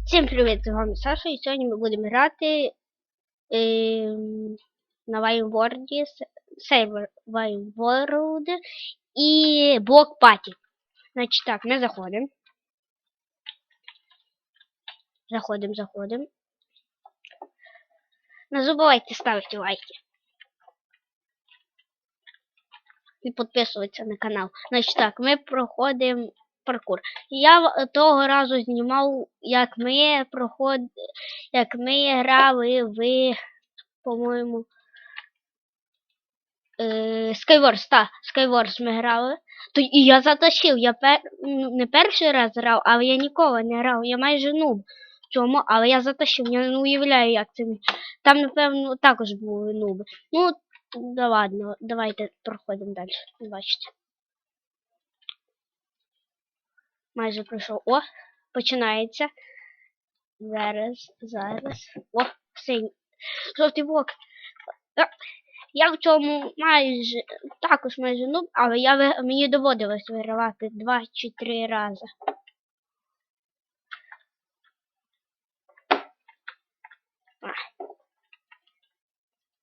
Всім привіт, з вами Саша, і сьогодні ми будемо грати е, на Вайнворді, сервер Вайнворд і блок паті. Значить так, ми заходимо. Заходимо, заходимо. Не забувайте ставити лайки. І підписуватися на канал. Значить так, ми проходимо паркур. Я того разу знімав, як ми проход... як ми грали в, по-моєму. Skywars, так, Skywars ми грали. То і я затащив, я пер... не перший раз грав, але я ніколи не грав, я майже нуб цьому, але я затащив, я не уявляю, як це. Там, напевно, також були нуби. Ну, да ладно, давайте проходимо далі. Бачите. Майже пройшов. О, починається. Зараз, зараз. О, синій. Жовтий блок. Я в цьому майже також майже нуб, але я мені доводилось вигравати два чи три рази.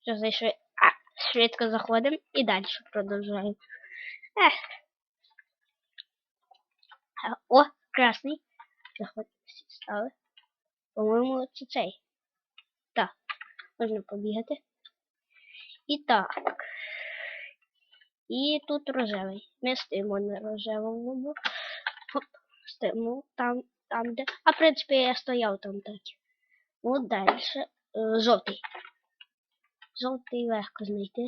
Все, зайшли. А, швидко заходимо і далі продовжуємо. Ех. О, красний. Заходь, стали. По-моєму, це цей. Так, можна побігати. І так. І тут рожевий. Ми стоїмо на рожевому. Хоп, стоїмо там, там, де. А в принципі я стояв там так. От далі. Е, жовтий. Жовтий легко знайти.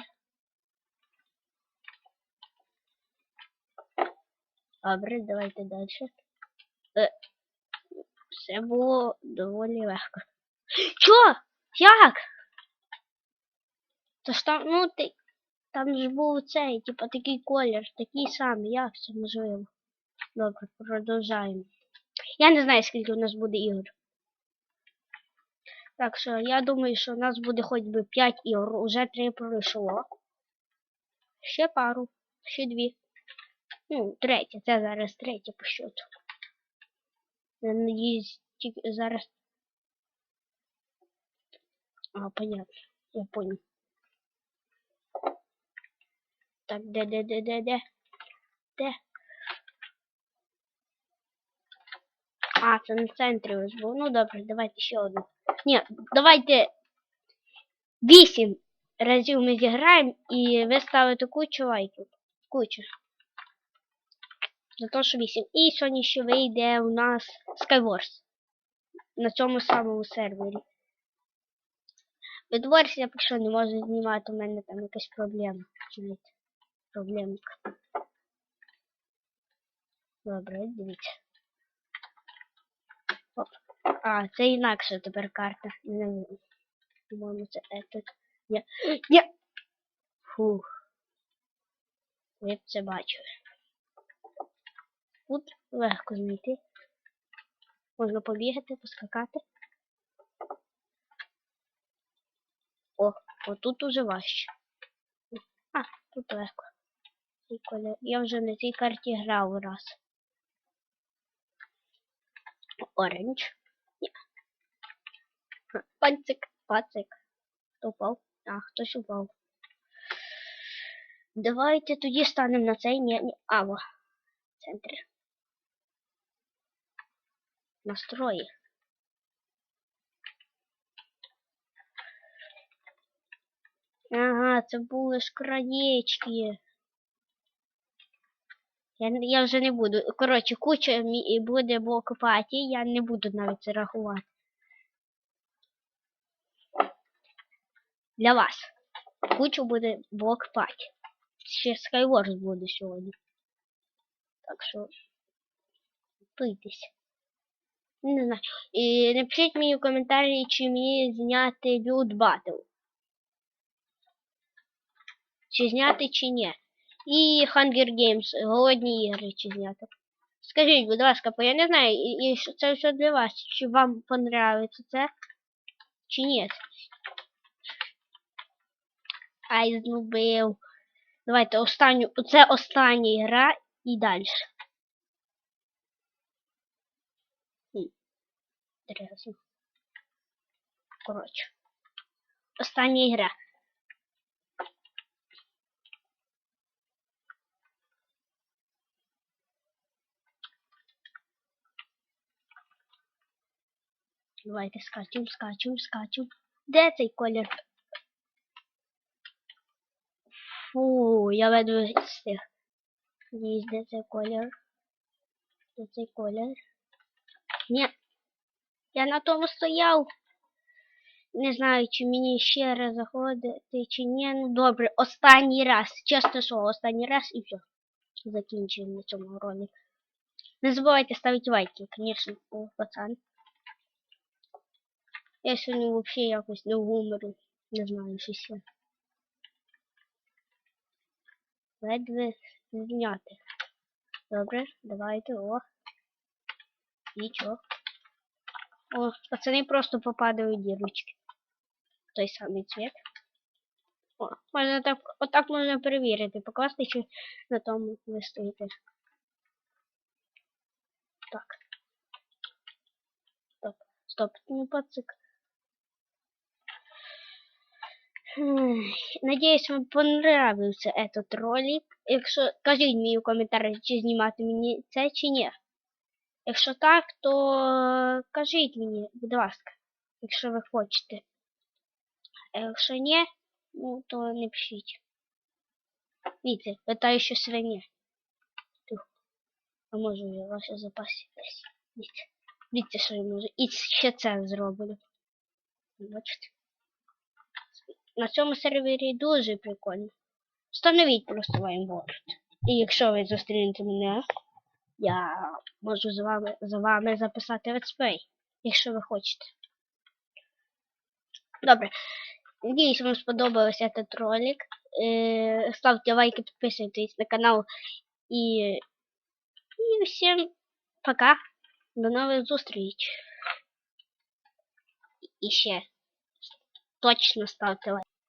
Добре, давайте далі. Е, все було доволі легко. Чо? Як? То ж там, ну ти. Там ж був цей, типу, такий колір, такий самий, як це можливо? Добре, продовжаємо. Я не знаю, скільки у нас буде ігор. Так що я думаю, що у нас буде хоч би 5 ігор, уже 3 пройшло. Ще пару, ще дві. Ну, третя, це зараз третя по счету. Я надіюсь, тільки зараз. А, понятно. Я понял. Так, де, де, де, де, де? Де? А, це на центрі ось був. Ну добре, давайте ще одну. Ні, давайте вісім разів ми зіграємо і ви ставите кучу лайків. Кучу. За те, що 8. І сьогодні ще вийде у нас Skywars. На цьому самому сервері. Bedwars я поки не можу знімати, у мене там якась проблема. Проблемка. Добре, дивіться. Оп. А, це інакше тепер карта. Не, По-моєму, це этот. Ні. Ні. Фух. Ви б це бачили. Тут легко знайти. Можна побігати, поскакати. О, отут уже важче. А, тут легко. Я вже на цій карті грав раз. Оранж. Ха, Пацик. Хто упав? А, хтось упав. Давайте тоді станемо на цей ні, ні. А, во. Настрої. Ага, це були ж. Я, я вже не буду. Коротше, куча буде блок паті, я не буду навіть це рахувати. Для вас. Куча буде блок паті. Ще Skywars буде сьогодні. Так що готуйтесь. Не знаю. І напишіть мені в коментарі, чи мені зняти Люд Батл. Чи зняти, чи ні. І Hunger Games, голодні ігри, чи зняти. Скажіть, будь ласка, бо я не знаю, і, і це все для вас. Чи вам понравиться це, чи ні. Ай, знубив. Давайте останню. Це остання гра і далі. Інтересно. Коротше. Остання гра. Давайте скачемо, скачемо, скачемо. Де цей колір? Фу, я веду встиг. Десь, де цей колір? Де цей колір? Ні. Я на тому стояв. Не знаю, чи мені ще раз заходити, чи ні. Ну добре, останній раз. Чесне слово, останній раз і все. Закінчуємо на цьому ролик. Не забувайте ставити лайки, звісно, пацан. Я сьогодні взагалі якось не в. Не знаю, що ще. Ледве зняти. Добре, давайте, о. Нічого. О, пацани просто попадають в дірочки. Той самий цвет. О, можна так, отак можна перевірити, покласти, чи на тому ви стоїте. Так. Стоп, стоп, не пацик. Ай, Надіюсь, вам понравився этот ролик. Якщо кажіть мені в коментарях, чи знімати мені це чи ні. Якщо так, то кажіть мені, будь ласка, якщо ви хочете. А якщо ні, ну то не пишіть. Видите, питаю, що свиня. А може я ваші запаси десь. Видите. Видите, що я можу. І ще це зроблю. Бачите? На цьому сервері дуже прикольно. Встановіть просто Вайнворд. І якщо ви зустрінете мене, я можу з вами, за вами записати летсплей, якщо ви хочете. Добре. Надіюсь, вам сподобався этот ролик. Е, ставте лайки, підписуйтесь на канал. І, і всім пока. До нових зустріч. І ще точно ставте лайк.